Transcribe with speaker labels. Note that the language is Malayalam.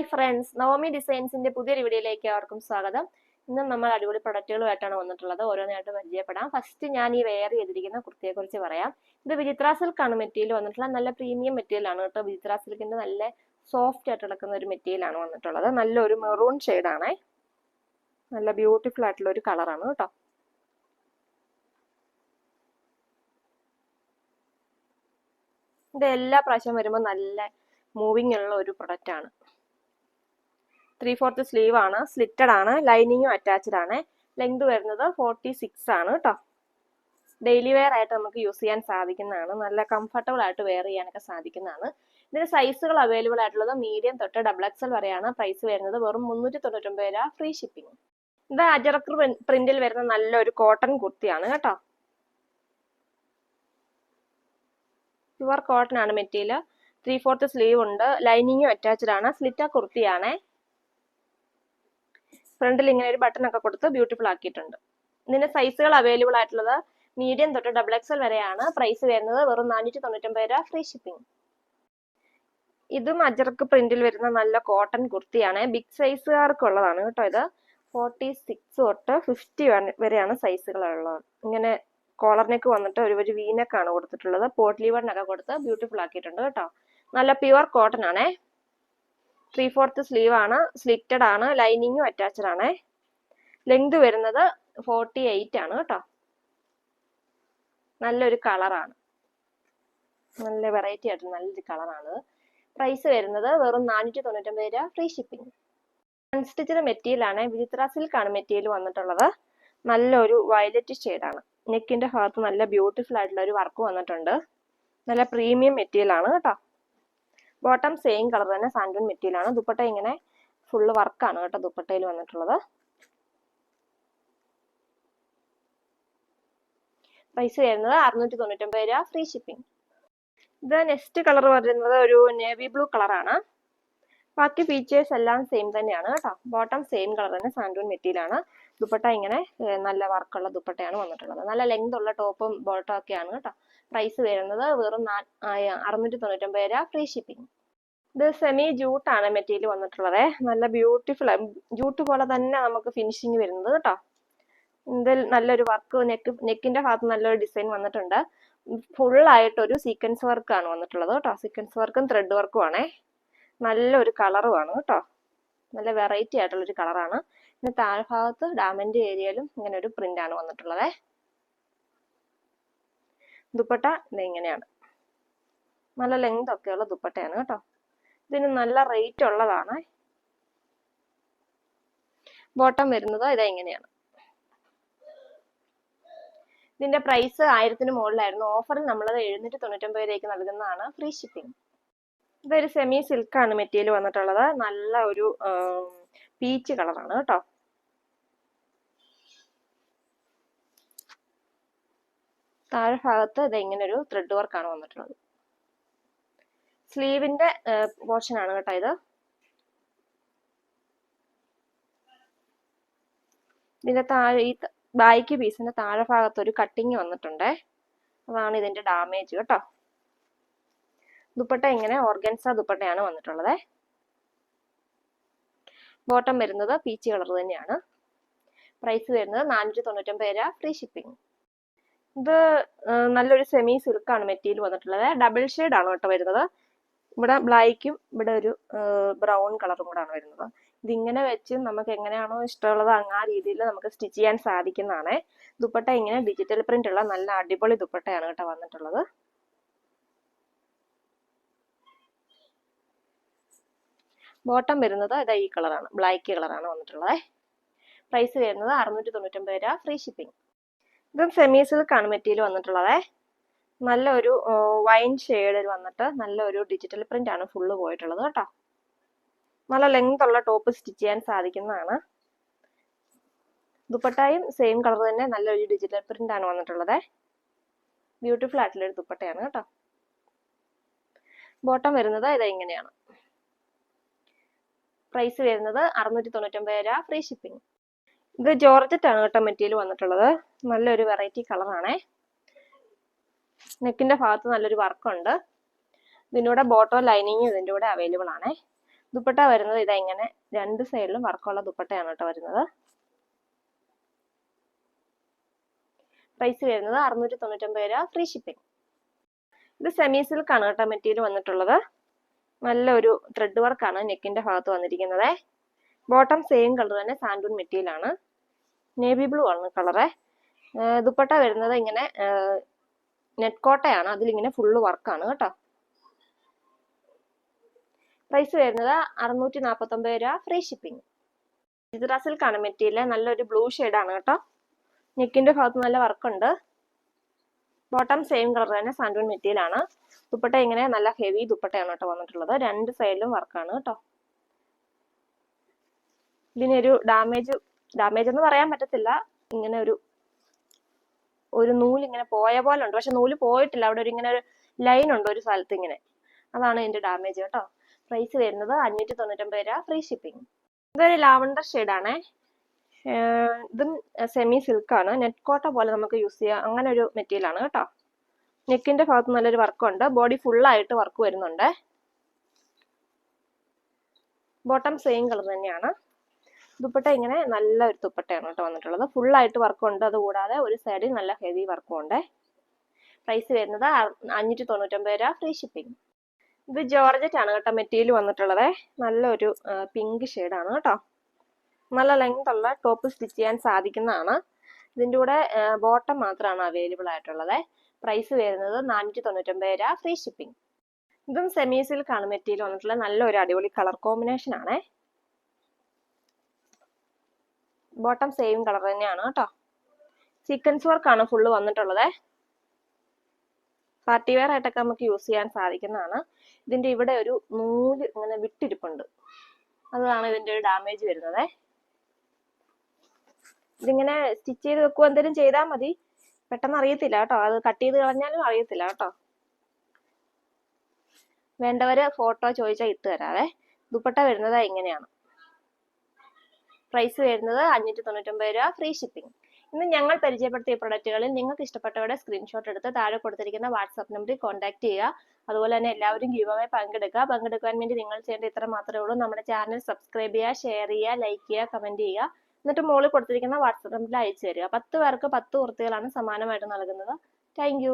Speaker 1: ഹായ് ഫ്രണ്ട്സ് നവമി ഡിസൈൻസിന്റെ പുതിയൊരു വീഡിയോയിലേക്ക് അവർക്കും സ്വാഗതം. ഇന്ന് നമ്മൾ അടിപൊളി പ്രൊഡക്റ്റുകളുമായിട്ടാണ് വന്നിട്ടുള്ളത്. ഓരോന്നായിട്ട് പരിചയപ്പെടാം. ഫസ്റ്റ് ഞാൻ ഈ വെയർ ചെയ്തിരിക്കുന്ന കുർത്തിയെ കുറിച്ച് പറയാം. ഇത് വിചിത്ര സിൽക്കാണ് മെറ്റീരിയൽ വന്നിട്ടുള്ള നല്ല പ്രീമിയം മെറ്റീരിയൽ ആണ് കേട്ടോ. വിചിത്ര സിൽക്കിന്റെ നല്ല സോഫ്റ്റ് ആയിട്ട് കിടക്കുന്ന ഒരു മെറ്റീരിയൽ ആണ് വന്നിട്ടുള്ളത്. നല്ലൊരു മെറൂൺ ആണ്. നല്ല ബ്യൂട്ടിഫുൾ ആയിട്ടുള്ള ഒരു കളറാണ് കേട്ടോ. ഇത് എല്ലാ പ്രാവശ്യം വരുമ്പോൾ നല്ല മൂവിങ് ഉള്ള ഒരു പ്രൊഡക്റ്റ് ആണ്. ത്രീ ഫോർത്ത് സ്ലീവ് ആണ് സ്ലിറ്റഡ് ആണ് ലൈനിങ്ങും അറ്റാച്ച്ഡ് ആണ്. ലെങ്ത് വരുന്നത് ഫോർട്ടി സിക്സ് ആണ് കേട്ടോ ഡെയിലി വെയർ ആയിട്ട് നമുക്ക് യൂസ് ചെയ്യാൻ സാധിക്കുന്നതാണ്. നല്ല കംഫർട്ടബിൾ ആയിട്ട് വെയർ ചെയ്യാനൊക്കെ സാധിക്കുന്നതാണ്. ഇതിന് സൈസുകൾ അവൈലബിൾ ആയിട്ടുള്ളത് മീഡിയം തൊട്ട് ഡബിൾ എക്സൽ വരെയാണ് പ്രൈസ് വരുന്നത്. വെറും മുന്നൂറ്റി തൊണ്ണൂറ്റൊമ്പത് രൂപ ഫ്രീ ഷിപ്പിംഗ് ഇത് അജറക്കർ പ്രിന്റിൽ വരുന്ന നല്ലൊരു കോട്ടൺ കുർത്തിയാണ് കേട്ടോ. പ്യുവർ കോട്ടൺ ആണ് മെറ്റീരിയൽ ത്രീ ഫോർത്ത് സ്ലീവ് ഉണ്ട്. ലൈനിങ്ങും അറ്റാച്ച്ഡ് ആണ്. സ്ലിറ്റ കുർത്തിയാണ്. ഫ്രണ്ടിൽ ഇങ്ങനെ ഒരു ബട്ടൺ ഒക്കെ കൊടുത്ത് ബ്യൂട്ടിഫുൾ ആക്കിയിട്ടുണ്ട്. ഇതിന്റെ സൈസുകൾ അവൈലബിൾ ആയിട്ടുള്ളത് മീഡിയം തൊട്ട് ഡബിൾ എക്സൽ വരെയാണ്. പ്രൈസ് വരുന്നത് വെറും നാനൂറ്റി തൊണ്ണൂറ്റൊമ്പത് രൂപ ഫ്രീ ഷിപ്പിംഗ് ഇതും അജർക്ക് പ്രിന്റിൽ വരുന്ന നല്ല കോട്ടൺ കുർത്തിയാണ് ബിഗ് സൈസുകാർക്കുള്ളതാണ് കേട്ടോ ഇത്. ഫോർട്ടി സിക്സ് തൊട്ട് ഫിഫ്റ്റി വരെയാണ് സൈസുകൾ ഉള്ളത്. ഇങ്ങനെ കോളറിനേക്ക് നെക്ക് വന്നിട്ട് ഒരു ഒരു ആണ് കൊടുത്തിട്ടുള്ളത്. പോട്ട്ലി ലീവറിനൊക്കെ കൊടുത്ത് ബ്യൂട്ടിഫുൾ ആക്കിയിട്ടുണ്ട് കേട്ടോ. നല്ല പ്യുവർ കോട്ടൺ ആണേ. ത്രീ ഫോർത്ത് സ്ലീവ് ആണ് സ്ലിറ്റഡ് ആണ് ലൈനിങ്ങും അറ്റാച്ച്ഡ് ആണ്. ലെങ്ത് വരുന്നത് ഫോർട്ടി എയ്റ്റ് ആണ് കേട്ടോ. നല്ലൊരു കളറാണ് നല്ല വെറൈറ്റി ആയിട്ട് നല്ലൊരു കളറാണ് പ്രൈസ് വരുന്നത് വെറും നാനൂറ്റി തൊണ്ണൂറ്റൊമ്പത് രൂപ ഫ്രീ ഷിപ്പിംഗ് അൺസ്റ്റിച്ചഡ് മെറ്റീരിയൽ ആണ് വിചിത്ര സിൽക്ക് ആണ് മെറ്റീരിയൽ വന്നിട്ടുള്ളത്. നല്ലൊരു വയലറ്റ് ആണ്. നെക്കിന്റെ ഭാഗത്ത് നല്ല ബ്യൂട്ടിഫുൾ ആയിട്ടുള്ള ഒരു വർക്ക് വന്നിട്ടുണ്ട്. നല്ല പ്രീമിയം മെറ്റീരിയൽ ആണ് കേട്ടോ. ബോട്ടം സെയിം കളർ തന്നെ സാൻഡൂൺ മെറ്റീരിയലാണ് ദുപ്പട്ട ഇങ്ങനെ ഫുള്ള് വർക്കാണ് കേട്ടോ ദുപ്പട്ടയിൽ വന്നിട്ടുള്ളത്. പ്രൈസ് വരുന്നത് അറുന്നൂറ്റി തൊണ്ണൂറ്റൊമ്പത് രൂപ ഫ്രീ ഷിപ്പിംഗ് ഇത് നെക്സ്റ്റ് കളർ വരുന്നത് ഒരു നേവി ബ്ലൂ കളറാണ് ബാക്കി ഫീച്ചേഴ്സ് എല്ലാം സെയിം തന്നെയാണ് കേട്ടോ. ബോട്ടം സെയിം കളർ തന്നെ സാൻഡൂൺ മെറ്റീരിയൽ ആണ്. ദുപ്പട്ട ഇങ്ങനെ നല്ല വർക്കുള്ള ദുപ്പട്ടയാണ് വന്നിട്ടുള്ളത്. നല്ല ലെങ്ത് ഉള്ള ടോപ്പും ബോട്ടം ഒക്കെയാണ് കേട്ടോ. പ്രൈസ് വരുന്നത് വെറും അറുന്നൂറ്റി തൊണ്ണൂറ്റൊമ്പത് രൂപ ഫ്രീ ഷിപ്പിംഗ് ഇത് സെമി ജൂട്ടാണ് മെറ്റീരിയൽ വന്നിട്ടുള്ളത്. നല്ല ബ്യൂട്ടിഫുൾ ജൂട്ട് പോലെ തന്നെ നമുക്ക് ഫിനിഷിങ് വരുന്നത് കേട്ടോ. ഇതിൽ നല്ലൊരു വർക്ക് നെക്ക് നെക്കിന്റെ ഭാഗത്ത് നല്ലൊരു ഡിസൈൻ വന്നിട്ടുണ്ട്. ഫുൾ ആയിട്ട് ഒരു സീക്വൻസ് വർക്കാണ് വന്നിട്ടുള്ളത് കേട്ടോ. സീക്വൻസ് വർക്കും ത്രെഡ് വർക്കും ആണേ. നല്ലൊരു കളറുമാണ് കേട്ടോ. നല്ല വെറൈറ്റി ആയിട്ടുള്ളൊരു കളറാണ് പിന്നെ താഴ്ഭാഗത്ത് ഡാമൻഡ് ഏരിയയിലും ഇങ്ങനെ ഒരു പ്രിന്റ് ആണ് വന്നിട്ടുള്ളത്. ദുപ്പട്ട ഇങ്ങനെയാണ്. നല്ല ലെങ്ത് ഒക്കെയുള്ള ദുപ്പട്ടയാണ് കേട്ടോ. ഇതിന് നല്ല റേറ്റ് ഉള്ളതാണ്. ബോട്ടം വരുന്നത് ഇതാ ഇങ്ങനെയാണ്. ഇതിന്റെ പ്രൈസ് ആയിരത്തിന് മുകളിലായിരുന്നു. ഓഫറിൽ നമ്മളത് എഴുന്നൂറ്റി തൊണ്ണൂറ്റൊമ്പത് രൂപയ്ക്ക് നൽകുന്നതാണ് ഫ്രീ ഷിപ്പിംഗ് ഇതൊരു സെമി സിൽക്കാണ് മെറ്റീരിയൽ വന്നിട്ടുള്ളത്. നല്ല ഒരു പീച്ച് കളറാണ് കേട്ടോ. താഴെ ഭാഗത്ത് ഇത് ഇങ്ങനെ ഒരു ത്രെഡ് വർക്കാണ് വന്നിട്ടുള്ളത്. സ്ലീവിന്റെ പോർഷൻ ആണ് കേട്ടോ ഇത്. ഇതിന്റെ താഴെ ഈ ബാക്കി പീസിന്റെ താഴെ ഭാഗത്ത് ഒരു കട്ടിങ് വന്നിട്ടുണ്ടേ. അതാണ് ഇതിന്റെ ഡാമേജ് കേട്ടോ. ദുപ്പട്ട ഇങ്ങനെ ഓർഗൻസ ദുപ്പട്ടയാണ് വന്നിട്ടുള്ളത്. ബോട്ടം വരുന്നത് പീച്ച് കളർ തന്നെയാണ്. പ്രൈസ് വരുന്നത് നാനൂറ്റി തൊണ്ണൂറ്റൊമ്പത് രൂപ ഫ്രീ ഷിപ്പിംഗ് ഇത് നല്ലൊരു സെമി സിൽക്കാണ് മെറ്റീരിയൽ വന്നിട്ടുള്ളത്. ഡബിൾ ഷെയ്ഡ് ആണ് കേട്ടോ വരുന്നത്. ഇവിടെ ബ്ലാക്കും ഇവിടെ ഒരു ബ്രൗൺ കളറും കൂടാണ് വരുന്നത്. ഇതിങ്ങനെ വെച്ച് നമുക്ക് എങ്ങനെയാണോ ഇഷ്ടമുള്ളത് അങ്ങ് ആ രീതിയിൽ നമുക്ക് സ്റ്റിച്ച് ചെയ്യാൻ സാധിക്കുന്നതാണ്. ദുപ്പട്ട ഇങ്ങനെ ഡിജിറ്റൽ പ്രിന്റ് ഉള്ള നല്ല അടിപൊളി ദുപ്പട്ടയാണ് കേട്ടോ വന്നിട്ടുള്ളത്. ബോട്ടം വരുന്നത് ഇതാ ഈ കളറാണ് ബ്ലാക്ക് കളറാണ് വന്നിട്ടുള്ളത്. പ്രൈസ് വരുന്നത് അറുന്നൂറ്റി തൊണ്ണൂറ്റൊമ്പത് രൂപ. ഫ്രീ ഷിപ്പിംഗ് ഇതും സെമി സിൽക്കാണ് മെറ്റീരിയൽ വന്നിട്ടുള്ളത്. നല്ലൊരു വൈൻ ഷെയ്ഡിൽ വന്നിട്ട് നല്ലൊരു ഡിജിറ്റൽ പ്രിന്റ് ആണ് ഫുള്ള് പോയിട്ടുള്ളത് കേട്ടോ. നല്ല ലെങ്ത് ഉള്ള ടോപ്പ് സ്റ്റിച്ച് ചെയ്യാൻ സാധിക്കുന്നതാണ്. ദുപ്പട്ടയും സെയിം കളർ തന്നെ നല്ലൊരു ഡിജിറ്റൽ പ്രിന്റ് ആണ് വന്നിട്ടുള്ളത്. ബ്യൂട്ടിഫുൾ ആയിട്ടുള്ള ഒരു ദുപ്പട്ടയാണ് കേട്ടോ. ബോട്ടം വരുന്നത് ഇത് ഇങ്ങനെയാണ്. പ്രൈസ് വരുന്നത് അറുന്നൂറ്റി തൊണ്ണൂറ്റൊമ്പത് രൂപ ഫ്രീ ഷിപ്പിംഗ് ഇത് ജോർജറ്റ് ആണ് കേട്ടോ മെറ്റീരിയൽ വന്നിട്ടുള്ളത്. നല്ലൊരു വെറൈറ്റി കളറാണേ. നെക്കിന്റെ ഭാഗത്ത് നല്ലൊരു വർക്കുണ്ട്. ഇതിന്റെ ബോട്ടോ ലൈനിങ് ഇതിന്റെ കൂടെ അവൈലബിൾ ആണേ. ദുപ്പട്ട വരുന്നത് ഇതാ ഇങ്ങനെ രണ്ട് സൈഡിലും വർക്കുള്ള ദുപ്പട്ടയാണ് കേട്ടോ വരുന്നത്. പ്രൈസ് വരുന്നത് അറുന്നൂറ്റി തൊണ്ണൂറ്റൊമ്പത് രൂപ ഫ്രീ ഷിപ്പിംഗ്. ഇത് സെമി സിൽക്ക് ആണ് കേട്ടോ മെറ്റീരിയൽ വന്നിട്ടുള്ളത്. നല്ലൊരു ത്രെഡ് വർക്കാണ് നെക്കിന്റെ ഭാഗത്ത് വന്നിരിക്കുന്നത്. ബോട്ടം സെയിം കളർ തന്നെ സാൻഡൂൺ മെറ്റീരിയലാണ് നേവി ബ്ലൂ ആണ് കളറ് ദുപ്പട്ട വരുന്നത് ഇങ്ങനെ നെറ്റ് കോട്ടയാണ്. അതിലിങ്ങനെ ഫുള്ള് വർക്കാണ് കേട്ടോ. പ്രൈസ് വരുന്നത് അറുന്നൂറ്റി നാൽപ്പത്തൊമ്പത് രൂപ ഫ്രീ ഷിപ്പിംഗ് ചിത്ര സിൽക്കാണ് മെറ്റീരിയൽ. നല്ലൊരു ബ്ലൂ ആണ് കേട്ടോ. നെക്കിന്റെ ഭാഗത്ത് നല്ല വർക്കുണ്ട് ബോട്ടം സെയിം കളർ തന്നെ സാൻഡൂൺ മെറ്റീരിയലാണ് ദുപ്പട്ട ഇങ്ങനെ നല്ല ഹെവി ദുപ്പട്ടയാണ് കേട്ടോ വന്നിട്ടുള്ളത്. രണ്ട് സൈഡിലും വർക്കാണ് കേട്ടോ. ഇതിനൊരു ഡാമേജ് ഡാമേജ് എന്ന് പറയാൻ പറ്റത്തില്ല. ഇങ്ങനെ ഒരു ഒരു നൂൽ ഇങ്ങനെ പോയ പോലെ ഉണ്ട്. പക്ഷെ നൂൽ പോയിട്ടില്ല. അവിടെ ഒരു ഇങ്ങനെ ഒരു ലൈൻ ഉണ്ട് ഒരു സ്ഥലത്ത് ഇങ്ങനെ. അതാണ് ഇതിന്റെ ഡാമേജ് കേട്ടോ. പ്രൈസ് വരുന്നത് അഞ്ഞൂറ്റി തൊണ്ണൂറ്റൊമ്പത് രൂപ ഫ്രീ ഷിപ്പിംഗ് ഇതൊരു ലാവണ്ടർ ഷെയ്ഡാണേ ഇതും സെമി സിൽക്കാണ് നെറ്റ് കോട്ട പോലെ നമുക്ക് യൂസ് ചെയ്യാം. അങ്ങനെ ഒരു മെറ്റീരിയൽ ആണ് കേട്ടോ. നെക്കിന്റെ ഭാഗത്ത് നല്ലൊരു വർക്കുണ്ട് ബോഡി ഫുള്ളായിട്ട് വർക്ക് വരുന്നുണ്ട്. ബോട്ടം സെയിം കളർ തന്നെയാണ്. ദുപ്പട്ട ഇങ്ങനെ നല്ല ഒരു ദുപ്പട്ടയാണ് കേട്ടോ വന്നിട്ടുള്ളത്. ഫുള്ളായിട്ട് വർക്കുണ്ട് അതുകൂടാതെ ഒരു സൈഡിൽ നല്ല ഹെവി വർക്കും ഉണ്ട്. പ്രൈസ് വരുന്നത് അഞ്ഞൂറ്റി തൊണ്ണൂറ്റൊമ്പത് രൂപ ഫ്രീ ഷിപ്പിംഗ് ഇത് ജോർജറ്റ് ആണ് കേട്ടോ മെറ്റീരിയൽ വന്നിട്ടുള്ളത്. നല്ലൊരു പിങ്ക് ആണ് കേട്ടോ. നല്ല ലെങ്ത് ഉള്ള ടോപ്പ് സ്റ്റിച്ച് ചെയ്യാൻ സാധിക്കുന്നതാണ്. ഇതിന്റെ കൂടെ ബോട്ടം മാത്രമാണ് അവൈലബിൾ ആയിട്ടുള്ളത്. പ്രൈസ് വരുന്നത് നാനൂറ്റി തൊണ്ണൂറ്റൊമ്പത് രൂപ ഫ്രീ ഷിപ്പിംഗ് ഇതും സെമി സിൽക്കാണ് മെറ്റീരിയൽ വന്നിട്ടുള്ളത്. നല്ലൊരു അടിപൊളി കളർ കോമ്പിനേഷൻ ആണ്. ബോട്ടം സെയിം കളർ തന്നെയാണ് കേട്ടോ. സീക്വൻസ് വർക്കാണ് ഫുള്ള് വന്നിട്ടുള്ളത്. പാർട്ടി വെയർ ആയിട്ടൊക്കെ നമുക്ക് യൂസ് ചെയ്യാൻ സാധിക്കുന്നതാണ്. ഇതിന്റെ ഇവിടെ ഒരു നൂൽ ഇങ്ങനെ വിട്ടിരിപ്പുണ്ട്. അതാണ് ഇതിന്റെ ഒരു ഡാമേജ് വരുന്നത്. ഇതിങ്ങനെ സ്റ്റിച്ച് ചെയ്ത് വെക്കുക എന്തെങ്കിലും ചെയ്താൽ മതി. പെട്ടെന്ന് അറിയത്തില്ല കേട്ടോ. അത് കട്ട് ചെയ്ത് കളഞ്ഞാലും അറിയത്തില്ല കേട്ടോ. വേണ്ടവര് ഫോട്ടോ ചോദിച്ചാൽ ഇട്ട് തരാവേ. ദുപ്പട്ട വരുന്നത് ഇങ്ങനെയാണ്. പ്രൈസ് വരുന്നത് അഞ്ഞൂറ്റി തൊണ്ണൂറ്റൊമ്പത് രൂപ ഫ്രീ ഷിപ്പിംഗ് ഇന്ന് ഞങ്ങൾ പരിചയപ്പെടുത്തിയ പ്രൊഡക്റ്റുകളിൽ നിങ്ങൾക്ക് ഇഷ്ടപ്പെട്ടവരുടെ സ്ക്രീൻഷോട്ട് എടുത്ത് താഴെ കൊടുത്തിരിക്കുന്ന വാട്സാപ്പ് നമ്പറിൽ കോൺടാക്ട് ചെയ്യുക. അതുപോലെ തന്നെ എല്ലാവരും ഗീവമായി പങ്കെടുക്കുക. പങ്കെടുക്കാൻ വേണ്ടി നിങ്ങൾ ചെയ്യേണ്ട ഇത്ര മാത്രമേ ഉള്ളൂ. നമ്മുടെ ചാനൽ സബ്സ്ക്രൈബ് ചെയ്യുക ഷെയർ ചെയ്യുക ലൈക്ക് ചെയ്യുക കമന്റ് ചെയ്യുക. എന്നിട്ട് മുകളിൽ കൊടുത്തിരിക്കുന്ന വാട്സാപ്പ് നമ്പറിൽ അയച്ചു തരിക പത്ത് പേർക്ക് പത്ത് കുർത്തികളാണ് സമാനമായിട്ട് നൽകുന്നത്. താങ്ക്